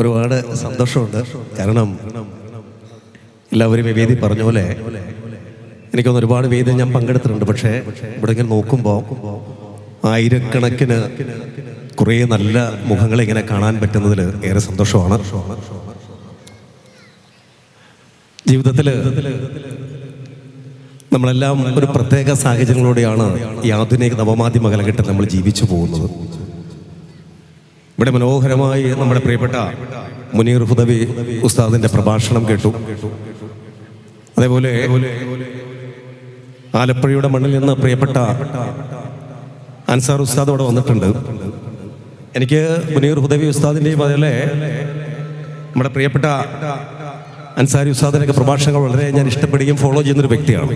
ഒരുപാട് സന്തോഷമുണ്ട്. കാരണം എല്ലാവരും വേദി പറഞ്ഞ പോലെ എനിക്കൊന്ന് ഒരുപാട് വേദി ഞാൻ പങ്കെടുത്തിട്ടുണ്ട്. പക്ഷേ ഇവിടെ ഇങ്ങനെ നോക്കുമ്പോൾ ആയിരക്കണക്കിന് കുറേ നല്ല മുഖങ്ങളെ ഇങ്ങനെ കാണാൻ പറ്റുന്നതിൽ ഏറെ സന്തോഷമാണ്. ജീവിതത്തിൽ നമ്മളെല്ലാം ഒരു പ്രത്യേക സാഹചര്യങ്ങളോടെയാണ് ഈ ആധുനിക നവമാധ്യമ കാലഘട്ടത്തിൽ നമ്മൾ ജീവിച്ചു പോകുന്നത്. ഇവിടെ മനോഹരമായി നമ്മുടെ പ്രിയപ്പെട്ട മുനീർ ഹുദവി ഉസ്താദിന്റെ പ്രഭാഷണം കേട്ടു. അതേപോലെ ആലപ്പുഴയുടെ മണ്ണിൽ നിന്ന് പ്രിയപ്പെട്ട അൻസാർ ഉസ്താദ് അവിടെ വന്നിട്ടുണ്ട്. എനിക്ക് മുനീർ ഹുദവി ഉസ്താദിന്റെയും അതേപോലെ നമ്മുടെ പ്രിയപ്പെട്ട അൻസാരി ഉസ്താദിനൊക്കെ പ്രഭാഷണങ്ങൾ വളരെ ഞാൻ ഇഷ്ടപ്പെടുകയും ഫോളോ ചെയ്യുന്നൊരു വ്യക്തിയാണ്.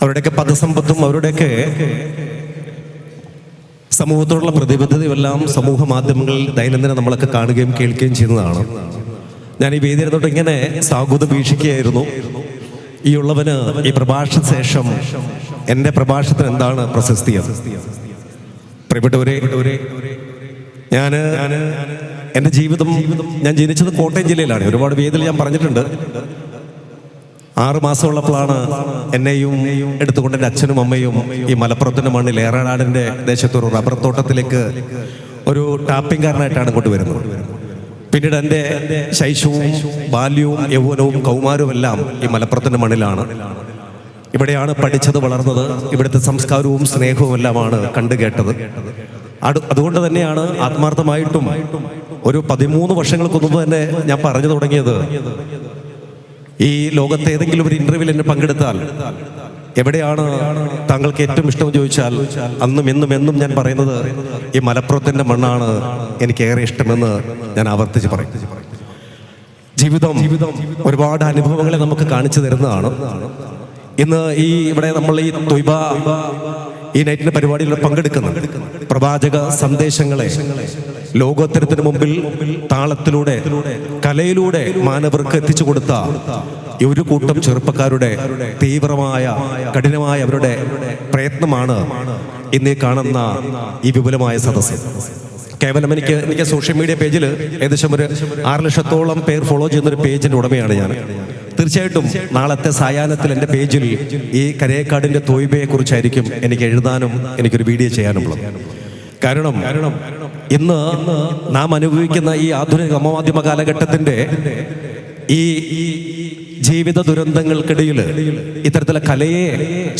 അവരുടെയൊക്കെ പദസമ്പത്തും അവരുടെയൊക്കെ സമൂഹത്തോടുള്ള പ്രതിബദ്ധതയെല്ലാം സമൂഹ മാധ്യമങ്ങളിൽ ദൈനംദിനം നമ്മളൊക്കെ കാണുകയും കേൾക്കുകയും ചെയ്യുന്നതാണ്. ഞാൻ ഈ വേദിയിൽ തൊട്ട് ഇങ്ങനെ സാഹുത വീക്ഷിക്കുകയായിരുന്നു. ഈ ഉള്ളവന് ഈ പ്രഭാഷണ ശേഷം എന്റെ പ്രഭാഷണത്തിന് എന്താണ് പ്രശസ്തി പ്രിയപ്പെട്ടവരെ ഞാൻ എന്റെ ജീവിതം ഞാൻ ജനിച്ചത് കോട്ടയം ജില്ലയിലാണ്. ഒരുപാട് വേദിയിൽ ഞാൻ പറഞ്ഞിട്ടുണ്ട്. ആറ് മാസമുള്ളപ്പോഴാണ് എന്നെയും എടുത്തുകൊണ്ട് എന്റെ അച്ഛനും അമ്മയും ഈ മലപ്പുറത്തിന്റെ മണ്ണിൽ ഏറനാടിന്റെ ദേശത്തൊരു റബ്ബർ തോട്ടത്തിലേക്ക് ഒരു ടാപ്പിംഗ്കാരനായിട്ടാണ് ഇങ്ങോട്ട് വരുന്നത് പിന്നീട് എന്റെ ശൈശവും ബാല്യവും യൗവനവും കൗമാരവും എല്ലാം ഈ മലപ്പുറത്തിന്റെ മണ്ണിലാണ്. ഇവിടെയാണ് പഠിച്ചത് വളർന്നത്. ഇവിടുത്തെ സംസ്കാരവും സ്നേഹവും എല്ലാമാണ് കണ്ടു കേട്ടത്. അതു- അതുകൊണ്ട് തന്നെയാണ് ആത്മാർത്ഥമായിട്ടും ഒരു പതിമൂന്ന് വർഷങ്ങൾക്ക് തന്നെ ഞാൻ പറഞ്ഞു തുടങ്ങിയത്. ഈ ലോകത്തെ ഏതെങ്കിലും ഒരു ഇന്റർവ്യൂവിൽ എന്നെ പങ്കെടുത്താൽ എവിടെയാണ് താങ്കൾക്ക് ഏറ്റവും ഇഷ്ടം ചോദിച്ചാൽ അന്നും എന്നും എന്നും ഞാൻ പറയുന്നത് ഈ മലപ്പുറത്തിന്റെ മണ്ണാണ് എനിക്ക് ഏറെ ഇഷ്ടമെന്ന് ഞാൻ ആവർത്തിച്ച് പറയും. ജീവിതം ഒരുപാട് അനുഭവങ്ങളെ നമുക്ക് കാണിച്ചു തരുന്നതാണ്. ഇന്ന് ഈ ഇവിടെ നമ്മൾ ഈ തൊയ്ബ ഈ നൈറ്റിന്റെ പരിപാടിയിൽ പങ്കെടുക്കുന്നത് പ്രവാചക സന്ദേശങ്ങളെ ലോകോത്തരത്തിന് മുമ്പിൽ താളത്തിലൂടെ കലയിലൂടെ മാനവർക്ക് എത്തിച്ചു കൊടുത്ത ഒരു കൂട്ടം ചെറുപ്പക്കാരുടെ തീവ്രമായ കഠിനമായ അവരുടെ പ്രയത്നമാണ് ഇന്ന് കാണുന്ന ഈ വിപുലമായ സദസ്സ്. കേവലം എനിക്ക് എനിക്ക് സോഷ്യൽ മീഡിയ പേജിൽ ഏകദേശം ഒരു ആറ് ലക്ഷത്തോളം പേർ ഫോളോ ചെയ്യുന്ന ഒരു പേജിന്റെ ഉടമയാണ് ഞാൻ. തീർച്ചയായിട്ടും നാളത്തെ സായാഹ്നത്തിൽ എന്റെ പേജിൽ ഈ കരയേക്കാടിന്റെ തോയ്ബയെ കുറിച്ചായിരിക്കും എനിക്ക് എഴുതാനും എനിക്കൊരു വീഡിയോ ചെയ്യാനുള്ളത്. കാരണം ഇന്ന് നാം അനുഭവിക്കുന്ന ഈ ആധുനിക നവമാധ്യമ കാലഘട്ടത്തിന്റെ ഈ ഈ ജീവിത ദുരന്തങ്ങൾക്കിടയിൽ ഇത്തരത്തിലെ കലയെ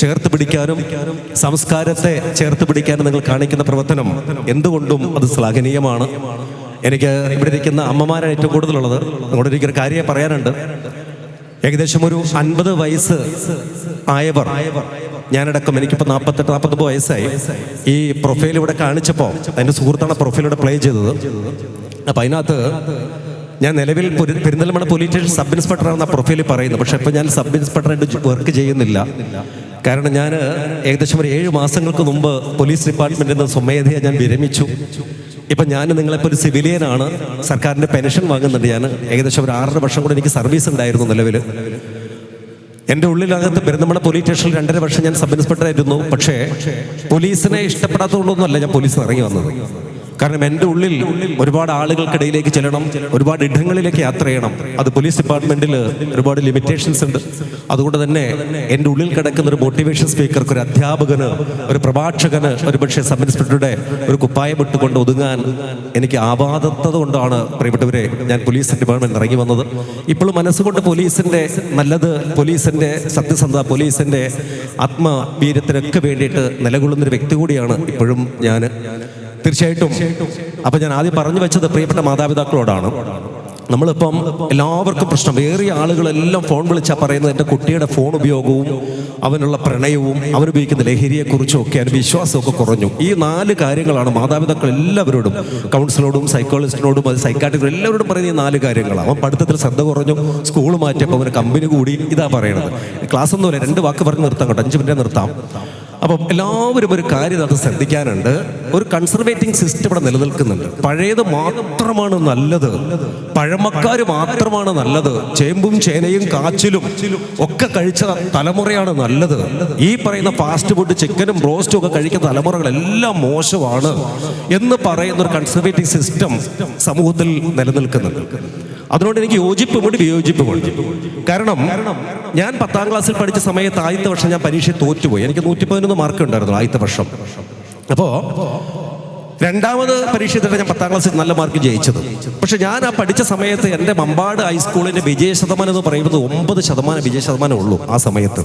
ചേർത്ത് പിടിക്കാനും സംസ്കാരത്തെ ചേർത്ത് പിടിക്കാനും നിങ്ങൾ കാണിക്കുന്ന പ്രവർത്തനം എന്തുകൊണ്ടും അത് ശ്ലാഘനീയമാണ്. എനിക്ക് ഇവിടെ ഇരിക്കുന്ന അമ്മമാരാണ് ഏറ്റവും കൂടുതലുള്ളത്. അതുകൊണ്ട് എനിക്കൊരു കാര്യം പറയാനുണ്ട്. ഏകദേശം ഒരു അൻപത് വയസ്സ് ആയവർ ഞാനടക്കം എനിക്കിപ്പോൾ നാൽപ്പത്തെട്ട് നാൽപ്പത്തൊമ്പത് വയസ്സായി. ഈ പ്രൊഫൈൽ ഇവിടെ കാണിച്ചപ്പോൾ എന്റെ സുഹൃത്താണ് പ്രൊഫൈൽ ഇവിടെ പ്ലേ ചെയ്തത്. അപ്പം അതിനകത്ത് ഞാൻ നിലവിൽ Puri- Perinthalmanna police station sub inspector ആണെന്ന പ്രൊഫൈലിൽ പറയുന്നു പക്ഷെ ഇപ്പം ഞാൻ സബ് ഇൻസ്പെക്ടറായിട്ട് വർക്ക് ചെയ്യുന്നില്ല. കാരണം ഞാൻ ഏകദേശം ഒരു ഏഴ് മാസങ്ങൾക്ക് മുമ്പ് പോലീസ് ഡിപ്പാർട്ട്മെന്റിൽ നിന്ന് സ്വമേധയെ ഞാൻ വിരമിച്ചു. ഇപ്പം ഞാൻ നിങ്ങളെപ്പോൾ ഒരു സിവിലിയനാണ് സർക്കാരിന്റെ പെൻഷൻ വാങ്ങുന്നുണ്ട്. ഞാൻ ഏകദേശം ഒരു ആറര വർഷം കൂടെ എനിക്ക് സർവീസ് ഉണ്ടായിരുന്നു നിലവിൽ. എന്റെ ഉള്ളിലകത്ത് പെരുന്തമണ പോലീസ് സ്റ്റേഷനിൽ രണ്ടര വർഷം ഞാൻ സബ് ഇൻസ്പെക്ടർ ആയിരുന്നു. പക്ഷേ പോലീസിനെ ഇഷ്ടപ്പെടാത്തതുകൊണ്ടൊന്നുമല്ല ഞാൻ പോലീസിൽ ഇറങ്ങി വന്നത്. കാരണം എന്റെ ഉള്ളിൽ ഒരുപാട് ആളുകൾക്കിടയിലേക്ക് ചെല്ലണം ഒരുപാട് ഇടങ്ങളിലേക്ക് യാത്ര ചെയ്യണം. അത് പോലീസ് ഡിപ്പാർട്ട്മെന്റിൽ ഒരുപാട് ലിമിറ്റേഷൻസ് ഉണ്ട്. അതുകൊണ്ട് തന്നെ എന്റെ ഉള്ളിൽ കിടക്കുന്ന ഒരു മോട്ടിവേഷൻ സ്പീക്കർക്ക് ഒരു അധ്യാപകന് ഒരു പ്രഭാഷകന് ഒരു പക്ഷേ സബ് ഇൻസ്പെക്ടറുടെ ഒരു കുപ്പായം ഇട്ടുകൊണ്ട് ഒതുങ്ങാൻ എനിക്ക് ആവാദത്തത് കൊണ്ടാണ് പ്രിയപ്പെട്ടവരെ ഞാൻ പോലീസ് ഡിപ്പാർട്ട്മെന്റ് ഇറങ്ങി വന്നത്. ഇപ്പോഴും മനസ്സുകൊണ്ട് പോലീസിന്റെ നല്ലത് പോലീസിന്റെ സത്യസന്ധത പോലീസിന്റെ ആത്മവീര്യത്തിനൊക്കെ വേണ്ടിയിട്ട് നിലകൊള്ളുന്ന ഒരു വ്യക്തി കൂടിയാണ് ഇപ്പോഴും ഞാൻ തീർച്ചയായിട്ടും. അപ്പൊ ഞാൻ ആദ്യം പറഞ്ഞു വെച്ചത് പ്രിയപ്പെട്ട മാതാപിതാക്കളോടാണ്. നമ്മളിപ്പം എല്ലാവർക്കും പ്രശ്നം. വേറെ ആളുകളെല്ലാം ഫോൺ വിളിച്ചാൽ പറയുന്നത് എന്റെ കുട്ടിയുടെ ഫോൺ ഉപയോഗവും അവനുള്ള പ്രണയവും അവനുപയോഗിക്കുന്ന ലഹരിയെക്കുറിച്ചും ഒക്കെ അവന് വിശ്വാസമൊക്കെ കുറഞ്ഞു. ഈ നാല് കാര്യങ്ങളാണ് മാതാപിതാക്കൾ എല്ലാവരോടും കൗൺസിലോടും സൈക്കോളജിസ്റ്റിനോടും അത് സൈക്കാട്രിക്കും എല്ലാവരോടും പറയുന്ന ഈ നാല് കാര്യങ്ങളാണ്. അവൻ പഠിത്തത്തിൽ ശ്രദ്ധ കുറഞ്ഞു സ്കൂൾ മാറ്റിയപ്പോൾ അവന് കമ്പനി കൂടി ഇതാ പറയണത്. ക്ലാസ് ഒന്നും ഒന്നുമില്ല രണ്ട് വാക്ക് പറഞ്ഞ് നിർത്താം കേട്ടോ. അഞ്ച് മിനിറ്റ് നിർത്താം. അപ്പം എല്ലാവരും ഒരു കാര്യം അത് ശ്രദ്ധിക്കാനുണ്ട്. ഒരു കൺസർവേറ്റിംഗ് സിസ്റ്റം ഇവിടെ നിലനിൽക്കുന്നുണ്ട്. പഴയത് മാത്രമാണ് നല്ലത്. പഴമക്കാർ മാത്രമാണ് നല്ലത്. ചേമ്പും ചേനയും കാച്ചിലും ഒക്കെ കഴിച്ച തലമുറയാണ് നല്ലത്. ഈ പറയുന്ന ഫാസ്റ്റ് ഫുഡ് ചിക്കനും ബ്രോസ്റ്റും ഒക്കെ കഴിക്കുന്ന തലമുറകളെല്ലാം മോശമാണ് എന്ന് പറയുന്ന ഒരു കൺസർവേറ്റീവ് സിസ്റ്റം സമൂഹത്തിൽ നിലനിൽക്കുന്നുണ്ട്. അതുകൊണ്ട് എനിക്ക് യോജിപ്പുമുണ്ട് വിയോജിപ്പുമുണ്ട് കാരണം ഞാൻ പത്താം ക്ലാസ്സിൽ പഠിച്ച സമയത്ത് ആദ്യത്തെ വർഷം ഞാൻ പരീക്ഷ തോറ്റുപോയി. എനിക്ക് നൂറ്റി പതിനൊന്ന് മാർക്ക് ഉണ്ടായിരുന്നു ആദ്യത്തെ വർഷം. അപ്പോൾ രണ്ടാമത് പരീക്ഷ ഞാൻ പത്താം ക്ലാസ്സിൽ നല്ല മാർക്ക് ജയിച്ചത്. പക്ഷെ ഞാൻ ആ പഠിച്ച സമയത്ത് എന്റെ മമ്പാട് ഹൈസ്കൂളിന്റെ വിജയ ശതമാനം എന്ന് പറയുന്നത് ഒമ്പത് ശതമാനം വിജയ ശതമാനം ഉള്ളൂ ആ സമയത്ത്.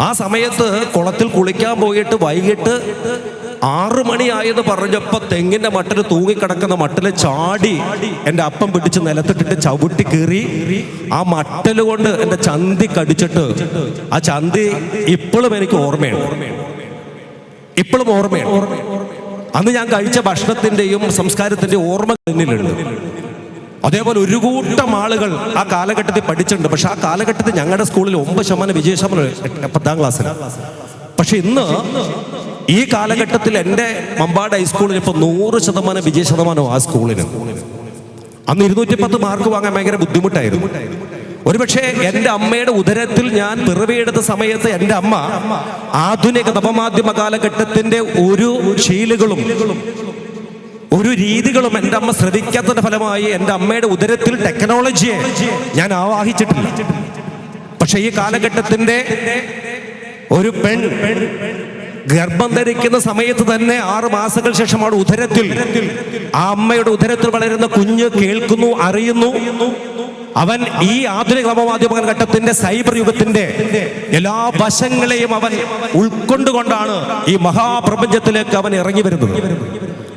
ആ സമയത്ത് കുളത്തിൽ കുളിക്കാൻ പോയിട്ട് വൈകിട്ട് ആറു മണിയായെന്ന് പറഞ്ഞപ്പോ തെങ്ങിന്റെ മട്ടിൽ തൂങ്ങിക്കിടക്കുന്ന മട്ടിൽ ചാടി എന്റെ അപ്പം പിടിച്ച് നിലത്തിട്ടിട്ട് ചവിട്ടി കീറി ആ മട്ടൽ കൊണ്ട് ചന്തി കടിച്ചിട്ട് ആ ചന്തി ഇപ്പോഴും എനിക്ക് ഓർമ്മയാണ്. ഇപ്പോഴും ഓർമ്മയാണ്. അന്ന് ഞാൻ കഴിച്ച ഭക്ഷണത്തിന്റെയും സംസ്കാരത്തിന്റെയും ഓർമ്മ എന്നിലുണ്ട്. അതേപോലെ ഒരു കൂട്ടം ആളുകൾ ആ കാലഘട്ടത്തിൽ പഠിച്ചിട്ടുണ്ട്. പക്ഷെ ആ കാലഘട്ടത്തിൽ ഞങ്ങളുടെ സ്കൂളിൽ ഒമ്പത് ശതമാനം വിജയ ശതമാനം പത്താം ക്ലാസ്സിൽ പക്ഷെ ഇന്ന് ഈ കാലഘട്ടത്തിൽ എന്റെ മമ്പാട് ഹൈസ്കൂളിന് ഇപ്പോൾ നൂറ് ശതമാനം വിജയ ശതമാനം ആ സ്കൂളിന് അന്ന് ഇരുന്നൂറ്റി പത്ത് മാർക്ക് വാങ്ങാൻ ഭയങ്കര ബുദ്ധിമുട്ടായിരുന്നു. ഒരുപക്ഷെ എന്റെ അമ്മയുടെ ഉദരത്തിൽ ഞാൻ പിറവിയെടുത്ത സമയത്ത് എന്റെ അമ്മ ആധുനിക നവമാധ്യമ കാലഘട്ടത്തിന്റെ ഒരു ശീലുകളും ഒരു രീതികളും എന്റെ അമ്മ ശ്രദ്ധിക്കാത്തതിന്റെ ഫലമായി എന്റെ അമ്മയുടെ ഉദരത്തിൽ ടെക്നോളജിയെ ഞാൻ ആവാഹിച്ചിട്ടില്ല. പക്ഷെ ഈ കാലഘട്ടത്തിന്റെ ഒരു പെൺ ഗർഭം ധരിക്കുന്ന സമയത്ത് തന്നെ ആറ് മാസങ്ങൾ ശേഷമാണ് ഉദരത്തിൽ. ആ അമ്മയുടെ ഉദരത്തിൽ വളരുന്ന കുഞ്ഞ് കേൾക്കുന്നു അറിയുന്നു. അവൻ ഈ ആധുനിക നവമാധ്യമ ഘട്ടത്തിന്റെ സൈബർ യുഗത്തിന്റെ എല്ലാ വശങ്ങളെയും അവൻ ഉൾക്കൊണ്ടുകൊണ്ടാണ് ഈ മഹാപ്രപഞ്ചത്തിലേക്ക് അവൻ ഇറങ്ങി വരുന്നത്.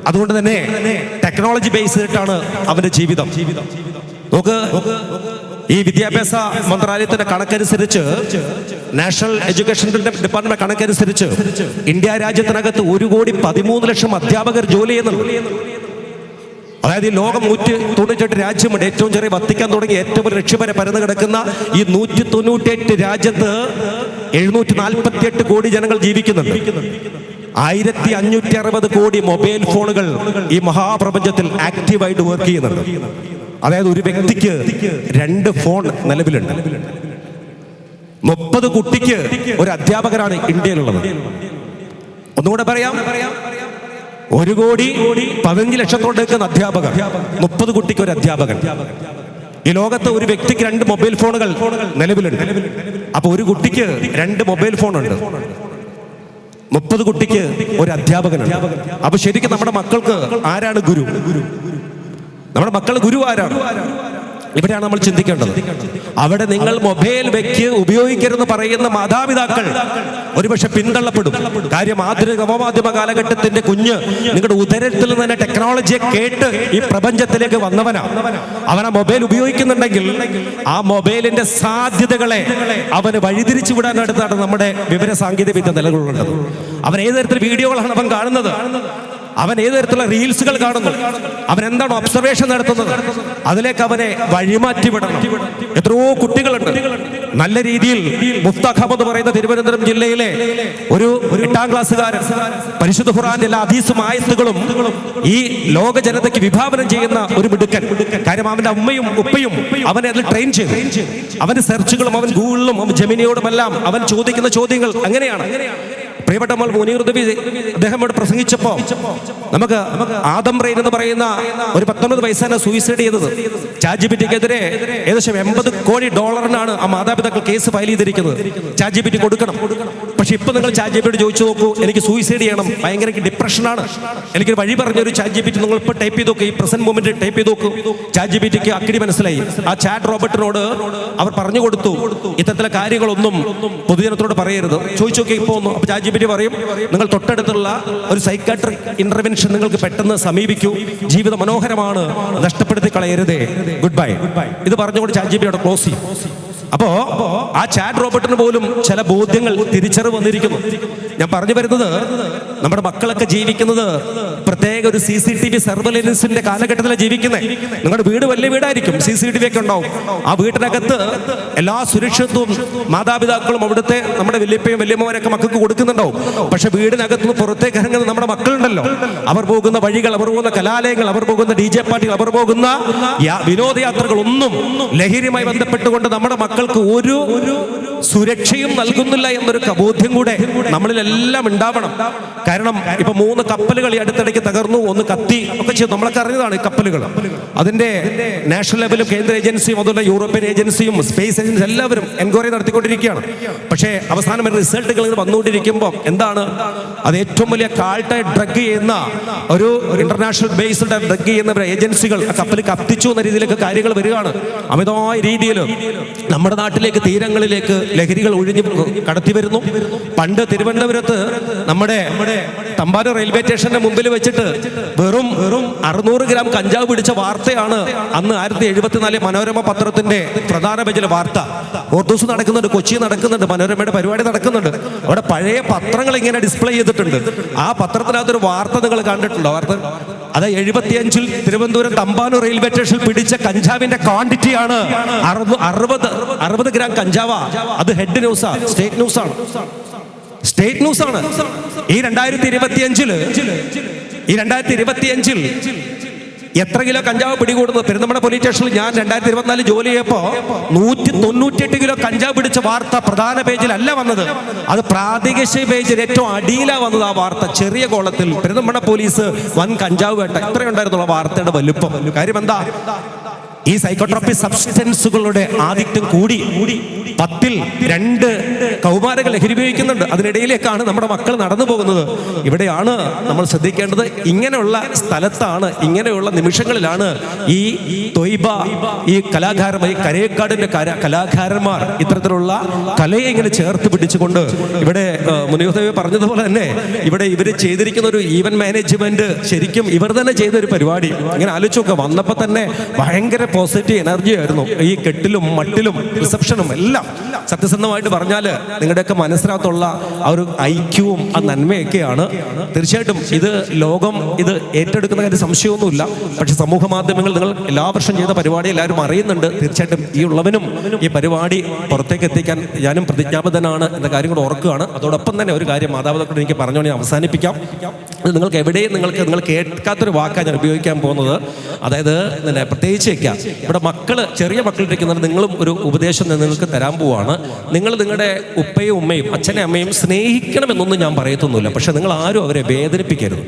അതുകൊണ്ട് തന്നെ ടെക്നോളജി ബേസ്ഡ് ചെയ്തിട്ടാണ് അവന്റെ ജീവിതം. നോക്ക് ഈ വിദ്യാഭ്യാസ മന്ത്രാലയത്തിന്റെ കണക്കനുസരിച്ച് നാഷണൽ എഡ്യൂക്കേഷൻ ഡിപ്പാർട്ട്മെന്റ് കണക്കനുസരിച്ച് ഇന്ത്യ രാജ്യത്തിനകത്ത് ഒരു കോടി പതിമൂന്ന് ലക്ഷം അധ്യാപകർ ജോലി ചെയ്യുന്നുണ്ട്. അതായത് ഈ ലോകം നൂറ്റി തൊണ്ണൂറ്റെട്ട് രാജ്യമുണ്ട്. ഏറ്റവും ചെറിയ വത്തിക്കാൻ തുടങ്ങി ഏറ്റവും വലിയ ലക്ഷ്യം വരെ പരന്നു കിടക്കുന്ന ഈ നൂറ്റി തൊണ്ണൂറ്റിയെട്ട് രാജ്യത്ത് എഴുന്നൂറ്റി നാൽപ്പത്തി എട്ട് കോടി ജനങ്ങൾ ജീവിക്കുന്നുണ്ട്. ആയിരത്തി അഞ്ഞൂറ്റി അറുപത് കോടി മൊബൈൽ ഫോണുകൾ ഈ മഹാപ്രപഞ്ചത്തിൽ ആക്റ്റീവായിട്ട് വർക്ക് ചെയ്യുന്നുണ്ട്. അതായത് ഒരു വ്യക്തിക്ക് രണ്ട് ഫോൺ നിലവിലുണ്ട്. മുപ്പത് കുട്ടിക്ക് ഒരു അധ്യാപകരാണ് ഇന്ത്യയിലുള്ളത്. ഒന്നുകൂടെ പറയാം. ഒരു കോടി പതിനഞ്ച് ലക്ഷത്തോട് നിൽക്കുന്ന അധ്യാപകർ മുപ്പത് കുട്ടിക്ക് ഒരു അധ്യാപകൻ. ഈ ലോകത്ത് ഒരു വ്യക്തിക്ക് രണ്ട് മൊബൈൽ ഫോണുകൾ നിലവിലുണ്ട്. അപ്പൊ ഒരു കുട്ടിക്ക് രണ്ട് മൊബൈൽ ഫോണുണ്ട്. മുപ്പത് കുട്ടിക്ക് ഒരു അധ്യാപകനുണ്ട്. അപ്പൊ ശരിക്കും നമ്മുടെ മക്കൾക്ക് ആരാണ് ഗുരു? നമ്മുടെ മക്കൾ ഗുരുവാരാണ്. ഇവിടെയാണ് നമ്മൾ ചിന്തിക്കേണ്ടത്. അവിടെ നിങ്ങൾ മൊബൈൽ വെക്ക് ഉപയോഗിക്കരുതെന്ന് പറയുന്ന മാതാപിതാക്കൾ ഒരുപക്ഷെ പിന്തള്ളപ്പെടും. കാര്യം ആധുനിക നവമാധ്യമ കാലഘട്ടത്തിന്റെ കുഞ്ഞ് നിങ്ങളുടെ ഉദരത്തിൽ നിന്ന് തന്നെ ടെക്നോളജിയെ കേട്ട് ഈ പ്രപഞ്ചത്തിലേക്ക് വന്നവനാണ് അവൻ ആ മൊബൈൽ ഉപയോഗിക്കുന്നുണ്ടെങ്കിൽ ആ മൊബൈലിന്റെ സാധ്യതകളെ അവന് വഴിതിരിച്ചു വിടാനടുത്താണ് നമ്മുടെ വിവര സാങ്കേതിക വിദ്യ നിലകൊള്ളുന്നത്. അവൻ ഏത് തരത്തിൽ വീഡിയോകളാണ് അവൻ കാണുന്നത്? അവൻ ഏത് തരത്തിലുള്ള റീൽസുകൾ കാണുന്നു? അവൻ എന്താണ് ഒബ്സർവേഷൻ നടത്തുന്നത്? അതിലേക്ക് അവനെ വഴിമാറ്റി വിടണം. എത്രയോ കുട്ടികളുണ്ട്. നല്ല രീതിയിൽ മുഫ്താഖ് അഹമ്മദ് പറയുന്ന തിരുവനന്തപുരം ജില്ലയിലെ ഒരു എട്ടാം ക്ലാസ്സുകാരൻ പരിശുദ്ധ ഖുറാന്റെ എല്ലാ അധീസും ആയത്തുകളും ഈ ലോക ജനതയ്ക്ക് വിഭാവനം ചെയ്യുന്ന ഒരു മിടുക്കൻ. കാര്യം അവന്റെ അമ്മയും ഉപ്പയും അവനെ അതിൽ ട്രെയിൻ ചെയ്തു. അവന്റെ സെർച്ചുകളും അവൻ ഗൂഗിളിലും ജമിനിയോടുമെല്ലാം അവൻ ചോദിക്കുന്ന ചോദ്യങ്ങൾ അങ്ങനെയാണ്. പ്രിയപ്പെട്ട നമ്മൾ അദ്ദേഹം ഇവിടെ പ്രസംഗിച്ചപ്പോ നമുക്ക് ആദം റെയിൻ എന്ന് പറയുന്ന ഒരു പത്തൊമ്പത് വയസ്സാണ് സൂയിസൈഡ് ചെയ്തത്. ചാജിബിറ്റിക്കെതിരെ ഏകദേശം എൺപത് കോടി ഡോളറിനാണ് ആ മാതാപിതാക്കൾ കേസ് ഫയൽ ചെയ്തിരിക്കുന്നത്. ചാജിബിറ്റി കൊടുക്കണം. പക്ഷെ ഇപ്പൊ നിങ്ങൾ ചാജിബിറ്റി ചോദിച്ചു നോക്കൂ എനിക്ക് സൂയിസൈഡ് ചെയ്യണം ഭയങ്കര ഡിപ്രഷനാണ് എനിക്കൊരു വഴി പറഞ്ഞ ഒരു ചാജിബിറ്റി നിങ്ങൾ ഇപ്പൊ ടൈപ്പ് ചെയ്ത് നോക്ക് ഈ പ്രസന്റ് മൂമെന്റ് ടൈപ്പ് ചെയ്ത് നോക്കൂ. ചാജിബിറ്റിക്ക് അക്കിടി മനസ്സിലായി. ആ ചാറ്റ് റോബർട്ടിനോട് അവർ പറഞ്ഞു കൊടുത്തു ഇത്തരത്തിലെ കാര്യങ്ങളൊന്നും പൊതുജനത്തോട് പറയരുത്. ചോദിച്ചു നോക്കി ഇപ്പൊ ഒന്ന്. അപ്പൊ പറയും നിങ്ങൾ തൊട്ടടുത്തുള്ള ഒരു സൈക്കാട്രിക് ഇന്റർവെൻഷൻ നിങ്ങൾക്ക് പെട്ടെന്ന് സമീപിക്കൂ. ജീവിത മനോഹരമാണ്. നഷ്ടപ്പെടുത്തി കളയരുതേ ഗുഡ് ബൈ ഇത് പറഞ്ഞുകൊണ്ട് അവിടെ ക്ലോസ് ചെയ്യും. അപ്പോ ആ ചാറ്റ് റോബോട്ടിന് പോലും ചില ബോധ്യങ്ങൾ തിരിച്ചറിവ് വന്നിരിക്കുന്നു. ഞാൻ പറഞ്ഞു വരുന്നത് നമ്മുടെ മക്കളൊക്കെ ജീവിക്കുന്നത് പ്രത്യേക ഒരു സി സി ടി വി സർവലൻസിന്റെ കാലഘട്ടത്തിലാണ് ജീവിക്കുന്നത് നിങ്ങളുടെ വീട് വലിയ വീടായിരിക്കും സി സി ടി വി ഒക്കെ ഉണ്ടാവും. ആ വീട്ടിനകത്ത് എല്ലാ സുരക്ഷിതത്വവും മാതാപിതാക്കളും അവിടുത്തെ നമ്മുടെ വല്യപ്പയും വല്യമ്മമാരൊക്കെ മക്കൾക്ക് കൊടുക്കുന്നുണ്ടാവും. പക്ഷെ വീടിനകത്ത് പുറത്തേക്ക് ഇറങ്ങുന്ന നമ്മുടെ മക്കളുണ്ടല്ലോ. അവർ പോകുന്ന വഴികൾ അവർ പോകുന്ന കലാലയങ്ങൾ അവർ പോകുന്ന ഡി ജെ പാർട്ടികൾ അവർ പോകുന്ന വിനോദയാത്രകൾ ഒന്നും ലഹരിയുമായി ബന്ധപ്പെട്ടുകൊണ്ട് നമ്മുടെ മക്കൾക്ക് ഒരു സുരക്ഷയും നൽകുന്നില്ല എന്നൊരു ബോധ്യം കൂടെ നമ്മളിലെല്ലാം ഉണ്ടാവണം. കാരണം ഇപ്പൊ മൂന്ന് കപ്പലുകൾ ഈ അടുത്തിടയ്ക്ക് തകർന്നു ഒന്ന് കത്തി. ഒക്കെ ചെയ്തു. നമ്മളൊക്കെ അറിഞ്ഞതാണ് ഈ കപ്പലുകൾ. അതിന്റെ നാഷണൽ ലെവലും കേന്ദ്ര ഏജൻസിയും അതുപോലെ യൂറോപ്യൻ ഏജൻസിയും സ്പേസ് ഏജൻസി എല്ലാവരും എൻക്വയറി നടത്തിക്കൊണ്ടിരിക്കുകയാണ്. പക്ഷേ അവസാനം റിസൾട്ടുകൾ വന്നുകൊണ്ടിരിക്കുമ്പോൾ എന്താണ്? അത് ഏറ്റവും വലിയ കാൾട്ടെ ഡ്രഗ് ചെയ്യുന്ന ഒരു ഇന്റർനാഷണൽ ബേസ്ഡ് ഡ്രഗ് ചെയ്യുന്ന ഏജൻസികൾ കപ്പൽ കത്തിച്ചു എന്ന രീതിയിലൊക്കെ കാര്യങ്ങൾ വരികയാണ്. അമിതമായ രീതിയിൽ നമ്മുടെ നാട്ടിലേക്ക് തീരങ്ങളിലേക്ക് ലഹരികൾ ഒഴിഞ്ഞു കടത്തി വരുന്നു. പണ്ട് തിരുവനന്തപുരത്ത് നമ്മുടെ തമ്പാനൂർ റെയിൽവേ സ്റ്റേഷന്റെ മുമ്പിൽ വെച്ചിട്ട് വെറും വെറും അറുന്നൂറ് ഗ്രാം കഞ്ചാവ് പിടിച്ച വാർത്തയാണ് അന്ന് ആയിരത്തി എഴുപത്തിനാല് മനോരമ പത്രത്തിന്റെ പ്രധാന പേജിലെ വാർത്ത. ഓർദൂസ് നടക്കുന്നുണ്ട് കൊച്ചി നടക്കുന്നുണ്ട് മനോരമയുടെ പരിപാടി നടക്കുന്നുണ്ട്. അവിടെ പഴയ പത്രങ്ങൾ ഇങ്ങനെ ഡിസ്പ്ലേ ചെയ്തിട്ടുണ്ട്. ആ പത്രത്തിനകത്തൊരു വാർത്ത നിങ്ങൾ കണ്ടിട്ടുണ്ടോ? വാർത്ത അത് എഴുപത്തിയഞ്ചിൽ തിരുവനന്തപുരം തമ്പാനൂർ റെയിൽവേ സ്റ്റേഷനിൽ പിടിച്ച കഞ്ചാവിന്റെ ക്വാണ്ടിറ്റി ആണ്. അറുപത് അറുപത് ഗ്രാം കഞ്ചാവ. അത് ഹെഡ് ന്യൂസാ സ്റ്റേറ്റ് ന്യൂസ് ആണ്. സ്റ്റേറ്റ് ന്യൂസ് ആണ്. ഈ രണ്ടായിരത്തി ഇരുപത്തിയഞ്ചിൽ ഈ രണ്ടായിരത്തി ഇരുപത്തിയഞ്ചിൽ എത്ര കിലോ കഞ്ചാവ് പിടികൂടുന്നത്? പെരുന്തമണ പോലീസ് സ്റ്റേഷനിൽ ഞാൻ രണ്ടായിരത്തി ഇരുപത്തിനാല് ജോലി ചെയ്യപ്പോ നൂറ്റി തൊണ്ണൂറ്റിയെട്ട് കിലോ കഞ്ചാവ് പിടിച്ച വാർത്ത പ്രധാന പേജിലല്ല വന്നത്. അത് പ്രാദേശിക പേജിൽ ഏറ്റവും അടിയിലാ വന്നത് ആ വാർത്ത. ചെറിയ കോളത്തിൽ പെരുന്തമണ പോലീസ് വൻ കഞ്ചാവ് വേട്ട. ഇത്രയുണ്ടായിരുന്നുള്ള വാർത്തയുടെ വലുപ്പം. കാര്യം എന്താ? ഈ സൈക്കോട്രോപ്പി സബ്സ്റ്റൻസുകളുടെ ആദിത്യം കൂടി പത്തിൽ രണ്ട് കൗമാരകൾ ലഹരി ഉപയോഗിക്കുന്നുണ്ട്. അതിനിടയിലേക്കാണ് നമ്മുടെ മക്കൾ നടന്നു പോകുന്നത്. ഇവിടെയാണ് നമ്മൾ ശ്രദ്ധിക്കേണ്ടത്. ഇങ്ങനെയുള്ള സ്ഥലത്താണ് ഇങ്ങനെയുള്ള നിമിഷങ്ങളിലാണ് ഈ തൊയ്ബ ഈ കലാകാരന്മാർ ഈ കരയക്കാടിന്റെ കര കലാകാരന്മാർ ഇത്തരത്തിലുള്ള കലയെ ഇങ്ങനെ ചേർത്ത് പിടിച്ചുകൊണ്ട് ഇവിടെ മുനിയോദേവി പറഞ്ഞതുപോലെ തന്നെ ഇവിടെ ഇവർ ചെയ്തിരിക്കുന്ന ഒരു ഈവൻ മാനേജ്മെന്റ് ശരിക്കും ഇവർ തന്നെ ചെയ്ത ഒരു പരിപാടി. ഇങ്ങനെ ആലോചിച്ചു നോക്കുക വന്നപ്പോൾ തന്നെ ഭയങ്കര പോസിറ്റീവ് എനർജി ആയിരുന്നു. ഈ കെട്ടിലും മട്ടിലും റിസപ്ഷനും എല്ലാം. സത്യസന്ധമായിട്ട് പറഞ്ഞാൽ നിങ്ങളുടെയൊക്കെ മനസ്സിനകത്തുള്ള ആ ഒരു ഐക്യവും ആ നന്മയൊക്കെയാണ്. തീർച്ചയായിട്ടും ഇത് ലോകം ഇത് ഏറ്റെടുക്കുന്ന കാര്യം സംശയമൊന്നുമില്ല. പക്ഷെ സമൂഹ മാധ്യമങ്ങൾ നിങ്ങൾ എല്ലാ വർഷം ചെയ്ത പരിപാടി എല്ലാവരും അറിയുന്നുണ്ട്. തീർച്ചയായിട്ടും ഈ ഉള്ളവനും ഈ പരിപാടി പുറത്തേക്ക് എത്തിക്കാൻ ഞാനും പ്രതിജ്ഞാബദ്ധനാണ് എന്ന കാര്യം കൂടെ ഓർക്കുകയാണ്. അതോടൊപ്പം തന്നെ ഒരു കാര്യം മാതാപിതാക്കളോട് എനിക്ക് പറഞ്ഞു ഞാൻ അവസാനിപ്പിക്കാം. നിങ്ങൾക്ക് എവിടെയും നിങ്ങൾക്ക് നിങ്ങൾ കേൾക്കാത്തൊരു വാക്കാണ് ഞാൻ ഉപയോഗിക്കാൻ പോകുന്നത്. അതായത് പ്രത്യേകിച്ച് ഇവിടെ മക്കൾ ചെറിയ മക്കളിരിക്കുന്നവർ നിങ്ങളും ഒരു ഉപദേശം നിങ്ങൾക്ക് തരാൻ പോവാണ്. നിങ്ങൾ നിങ്ങളുടെ ഉപ്പയും ഉമ്മയും അച്ഛനെ അമ്മയും സ്നേഹിക്കണമെന്നൊന്നും ഞാൻ പറയത്തൊന്നുമില്ല. പക്ഷെ നിങ്ങൾ ആരും അവരെ വേദനിപ്പിക്കരുത്.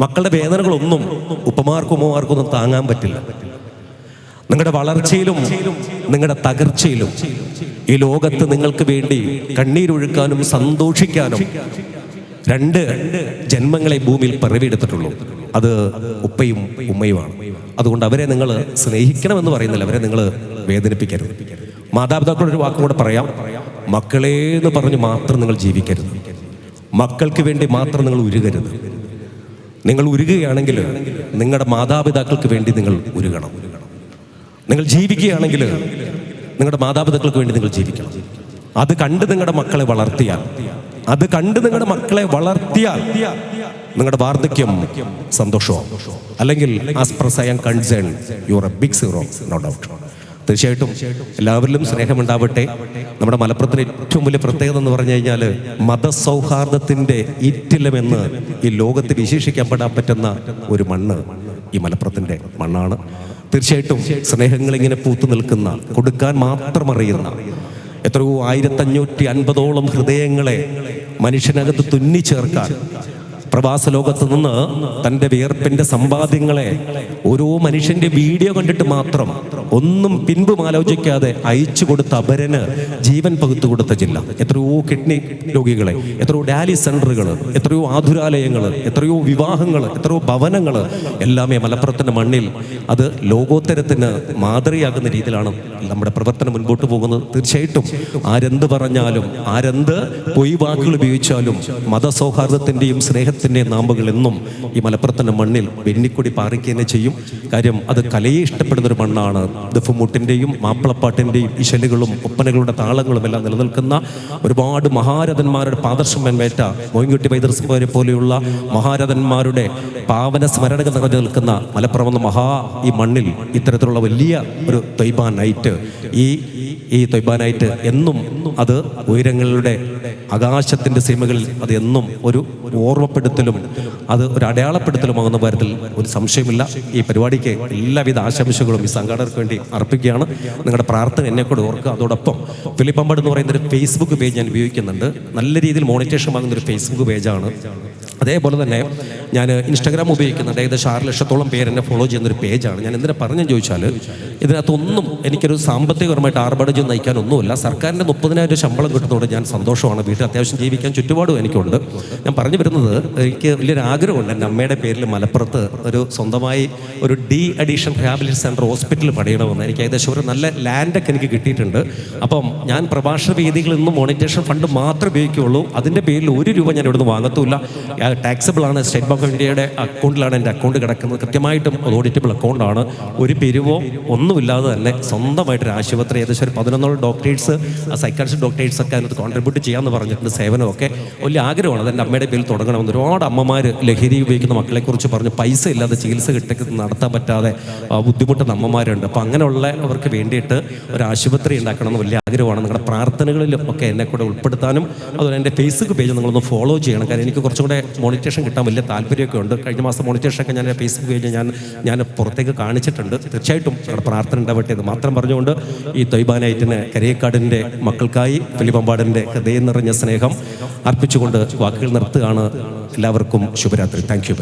മക്കളുടെ വേദനകളൊന്നും ഉപ്പമാർക്കും ഉമ്മമാർക്കും ഒന്നും താങ്ങാൻ പറ്റില്ല. നിങ്ങളുടെ വളർച്ചയിലും നിങ്ങളുടെ തകർച്ചയിലും ഈ ലോകത്ത് നിങ്ങൾക്ക് വേണ്ടി കണ്ണീരൊഴുക്കാനും സന്തോഷിക്കാനും രണ്ട് ജന്മങ്ങളെ ഭൂമിയിൽ പിറവിയെടുത്തിട്ടുള്ളൂ. അത് ഉപ്പയും ഉമ്മയുമാണ്. അതുകൊണ്ട് അവരെ നിങ്ങൾ സ്നേഹിക്കണമെന്ന് പറയുന്നില്ല. അവരെ നിങ്ങൾ വേദനിപ്പിക്കരുത്. മാതാപിതാക്കളുടെ ഒരു വാക്കുകൂടെ പറയാം. മക്കളെ എന്ന് പറഞ്ഞ് മാത്രം നിങ്ങൾ ജീവിക്കരുത്. മക്കൾക്ക് വേണ്ടി മാത്രം നിങ്ങൾ ഉരുകരുത്. നിങ്ങൾ ഉരുകുകയാണെങ്കിൽ നിങ്ങളുടെ മാതാപിതാക്കൾക്ക് വേണ്ടി നിങ്ങൾ ഉരുകണം. നിങ്ങൾ ജീവിക്കുകയാണെങ്കിൽ നിങ്ങളുടെ മാതാപിതാക്കൾക്ക് വേണ്ടി നിങ്ങൾ ജീവിക്കണം. അത് കണ്ട് നിങ്ങളുടെ മക്കളെ വളർത്തിയാൽ അത് കണ്ട് നിങ്ങളുടെ മക്കളെ വളർത്തിയാൽ നിങ്ങളുടെ വാർദ്ധക്യം സന്തോഷമാവും അല്ലെങ്കിൽ concern your a big zero no doubt തീർച്ചയായിട്ടും എല്ലാവരിലും സ്നേഹമുണ്ടാവട്ടെ. നമ്മുടെ മലപ്പുറത്തിന് ഏറ്റവും വലിയ പ്രത്യേകത എന്ന് പറഞ്ഞു കഴിഞ്ഞാൽ മതസൗഹാർദ്ദത്തിന്റെ ഈറ്റിലമെന്ന് ഈ ലോകത്ത് വിശേഷിക്കപ്പെടാൻ പറ്റുന്ന ഒരു മണ്ണ് ഈ മലപ്പുറത്തിന്റെ മണ്ണാണ്. തീർച്ചയായിട്ടും സ്നേഹങ്ങൾ ഇങ്ങനെ പൂത്തു നിൽക്കുന്ന കൊടുക്കാൻ മാത്രം അറിയുന്ന എത്രയോ ആയിരത്തഞ്ഞൂറ്റി അൻപതോളം ഹൃദയങ്ങളെ മനുഷ്യനകത്ത് തുന്നിച്ചേർക്കാൻ പ്രവാസ ലോകത്ത് നിന്ന് തന്റെ വിയർപ്പിന്റെ സമ്പാദ്യങ്ങളെ ഓരോ മനുഷ്യന്റെ വീഡിയോ കണ്ടിട്ട് മാത്രം ഒന്നും പിൻപും ആലോചിക്കാതെ അയച്ചു കൊടുത്ത അപരന് ജീവൻ പകുത്തു കൊടുത്ത ജില്ല. എത്രയോ കിഡ്നി രോഗികളെ എത്രയോ ഡാലി സെന്ററുകൾ എത്രയോ ആതുരാലയങ്ങൾ എത്രയോ വിവാഹങ്ങൾ എത്രയോ ഭവനങ്ങൾ എല്ലാമേ മലപ്പുറത്തിന്റെ മണ്ണിൽ അത് ലോകോത്തരത്തിന് മാതൃകയാകുന്ന രീതിയിലാണ് നമ്മുടെ പ്രവർത്തനം മുൻപോട്ട് പോകുന്നത്. തീർച്ചയായിട്ടും ആരെന്ത് പറഞ്ഞാലും ആരെന്ത് പൊയ് വാക്കുകൾ ഉപയോഗിച്ചാലും മതസൗഹാർദ്ദത്തിന്റെയും സ്നേഹത്തിന്റെയും നാമ്പുകൾ എന്നും ഈ മലപ്പുറത്തിന്റെ മണ്ണിൽ വെന്നിക്കൊടി പാറിക്കുക ചെയ്യും. കാര്യം അത് കലയെ ഇഷ്ടപ്പെടുന്ന ഒരു മണ്ണാണ്. ദഫുമുട്ടിന്റെയും മാപ്പിളപ്പാട്ടിന്റെയും ഇശലുകളും ഒപ്പനകളുടെ താളങ്ങളും എല്ലാം നിലനിൽക്കുന്ന ഒരുപാട് മഹാരഥന്മാരുടെ പാദർശം പാദർശമേറ്റ മോയിൻകുട്ടി വൈദ്യരെ പോലെയുള്ള മഹാരഥന്മാരുടെ പാവന സ്മരണകൾ നിറഞ്ഞു നിൽക്കുന്ന മലപ്പുറം എന്ന മഹാ ഈ മണ്ണിൽ ഇത്തരത്തിലുള്ള വലിയ ഒരു തൊയ്ബാൻ നൈറ്റ് ഈ ഈ തൊയ്ബാനായിട്ട് എന്നും അത് ഉയരങ്ങളുടെ ആകാശത്തിന്റെ സീമകളിൽ അത് എന്നും ഒരു ഓർമ്മപ്പെടുത്തലും അത് ഒരു അടയാളപ്പെടുത്തലുമാകുന്ന കാര്യത്തിൽ ഒരു സംശയമില്ല. ഈ പരിപാടിക്ക് എല്ലാവിധ ആശംസകളും ഈ സംഘാടകർക്ക് വേണ്ടി അർപ്പിക്കുകയാണ്. നിങ്ങളുടെ പ്രാർത്ഥന എന്നെ കൂടെ ഓർക്കുക. അതോടൊപ്പം ഫിലിപ്പമ്പാട് എന്ന് പറയുന്ന ഒരു ഫേസ്ബുക്ക് പേജ് ഞാൻ ഉപയോഗിക്കുന്നുണ്ട്. നല്ല രീതിയിൽ മോണിറ്റേഷൻ വാങ്ങുന്ന ഒരു ഫേസ്ബുക്ക് പേജാണ് അതേപോലെ തന്നെ ഞാൻ ഇൻസ്റ്റാഗ്രാം ഉപയോഗിക്കുന്നുണ്ട്. ഏകദേശം ആറ് ലക്ഷത്തോളം പേര് എന്നെ ഫോളോ ചെയ്യുന്ന ഒരു പേജാണ് ഞാൻ എന്തിനാ പറഞ്ഞു ചോദിച്ചാൽ ഇതിനകത്തൊന്നും എനിക്കൊരു സാമ്പത്തികപരമായിട്ട് ആർഭാടം നയിക്കാനൊന്നുമില്ല. സർക്കാരിന്റെ മുപ്പതിനായിരം ശമ്പളം കിട്ടുന്നതോടെ ഞാൻ സന്തോഷമാണ്. വീട്ടിൽ അത്യാവശ്യം ജീവിക്കാൻ ചുറ്റുപാടും എനിക്കുണ്ട്. ഞാൻ പറഞ്ഞു വരുന്നത് എനിക്ക് വലിയൊരു ആഗ്രഹമുണ്ട്. എന്റെ അമ്മയുടെ പേരിൽ മലപ്പുറത്ത് ഒരു സ്വന്തമായി ഒരു de addiction rehabilitation centre hospital പണിയണമെന്ന് എനിക്ക് ഏകദേശം ഒരു നല്ല ലാൻഡൊക്കെ എനിക്ക് കിട്ടിയിട്ടുണ്ട്. അപ്പം ഞാൻ പ്രഭാഷണ വേദികളിൽ നിന്ന് മോണിറ്റേഷൻ ഫണ്ട് മാത്രമേ ഉപയോഗിക്കുകയുള്ളൂ. അതിന്റെ പേരിൽ ഒരു രൂപ ഞാൻ ഇവിടുന്ന് വാങ്ങത്തുമില്ല. ടാക്സബിൾ ആണ്. സ്റ്റേറ്റ് ബാങ്ക് ഓഫ് ഇന്ത്യയുടെ അക്കൗണ്ടിലാണ് എന്റെ അക്കൗണ്ട് കിടക്കുന്നത്. കൃത്യമായിട്ടും അത് ഓഡിറ്റബിൾ അക്കൗണ്ടാണ് ഒരു പിരിവോ ഒന്നുമില്ലാതെ തന്നെ സ്വന്തമായിട്ടൊരു ആശുപത്രി ഏകദേശം ഒരു പതിനൊന്നോളം ഡോക്ടേഴ്സ് സൈക്കാട്രിസ്റ്റ് ഡോക്ടേഴ്സ് ഒക്കെ അതിനകത്ത് കോൺട്രിബ്യൂട്ട് ചെയ്യാമെന്ന് പറഞ്ഞിട്ടുണ്ട് സേവനമൊക്കെ. വലിയ ആഗ്രഹമാണ്. അതെന്റെ അമ്മയുടെ പേരിൽ തുടങ്ങണമെന്ന്. ഒരുപാട് അമ്മമാർ ലഹരി ഉപയോഗിക്കുന്ന മക്കളെക്കുറിച്ച് പറഞ്ഞ് പൈസ ഇല്ലാതെ ചികിത്സ കിട്ടി നടത്താൻ പറ്റാതെ ബുദ്ധിമുട്ടുന്ന അമ്മമാരുണ്ട്. അപ്പോൾ അങ്ങനെയുള്ളവർക്ക് വേണ്ടിയിട്ട് ഒരു ആശുപത്രി ഉണ്ടാക്കണമെന്ന് വലിയ ആഗ്രഹമാണ്. നിങ്ങളുടെ പ്രാർത്ഥനകളിലും ഒക്കെ എന്നെ കൂടെ ഉൾപ്പെടുത്താനും അതുപോലെ എന്റെ ഫേസ്ബുക്ക് പേജ് നിങ്ങളൊന്ന് ഫോളോ ചെയ്യണം. കാരണം എനിക്ക് കുറച്ചും കൂടെ മോണിറ്റേഷൻ കിട്ടാൻ വലിയ താല്പര്യമൊക്കെ ഉണ്ട്. കഴിഞ്ഞ മാസം മോണിറ്റേഷനൊക്കെ ഞാൻ ഫേസ്ബുക്ക് പേജ് ഞാൻ ഞാൻ പുറത്തേക്ക് കാണിച്ചിട്ടുണ്ട്. തീർച്ചയായിട്ടും പ്രാർത്ഥന ഉണ്ടാവട്ടെ എന്ന് മാത്രം പറഞ്ഞുകൊണ്ട് ഈ തൊയ്ബാനൈറ്റിന് കരയക്കാടിന്റെ മക്കൾക്കായി ഫിലിപ്പമ്പാടിന്റെ ഹൃദയം നിറഞ്ഞ സ്നേഹം അർപ്പിച്ചുകൊണ്ട് വാക്കുകൾ നിർത്തുകയാണ്. എല്ലാവർക്കും ശുഭരാത്രി. Thank you